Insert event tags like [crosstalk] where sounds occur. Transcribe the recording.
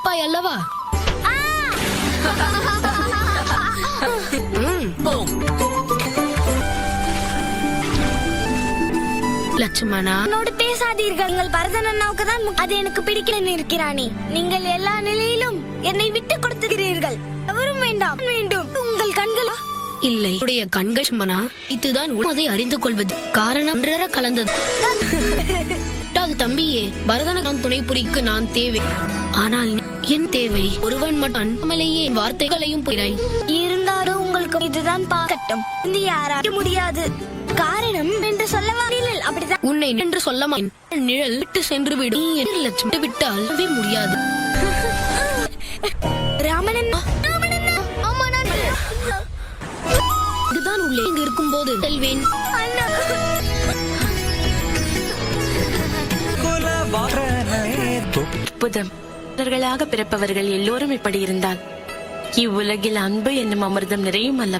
இருப்பாய் அல்லவா. லட்சுமணா. என்னோடு பேசாதீர்கள். நீங்கள் பரதன் அண்ணாவுக்கு தான். அது எனக்கு பிடிக்கல இருக்கிறானே நீங்கள் எல்லா நிலையிலும் என்னை விட்டு கொடுத்துகிறீர்கள் எவரும் வேண்டாம். வேண்டும். உங்கள் கண்கள் இல்லை. உடைய கண்கள் சுமனா இதுதான் உண்மை. அறிந்து கொள்வது காரணம். கலந்தது. [laughs] அது தம்பியே பரதனகான் துணை புரிக்கு நான் தேவை. ஆனால் என் தேவை ஒருவன் மட்டும் அண்ணாமலேயே என் வார்த்தைகளையும் இருந்தாலும் உங்களுக்கு இதுதான் இது யாரால முடியாது. காரணம் என்று சொல்லவா? அப்படிதான் உன்னை என்று சொல்ல மாட்டேன். நிழல் விட்டு சென்று விடு நீ என்று லட்சம் விட்டால் முடியாது. [laughs] ராமனன். இதுதான் உள்ளே இங்கு இருக்கும்போது. செல்வேன். அண்ணா. அற்புதம் பிறப்பவர்கள் எல்லோரும் இப்படி இருந்தால் இவ்வுலகில் அன்பு என்னும் அமிர்தம் நிறையும் அல்லவா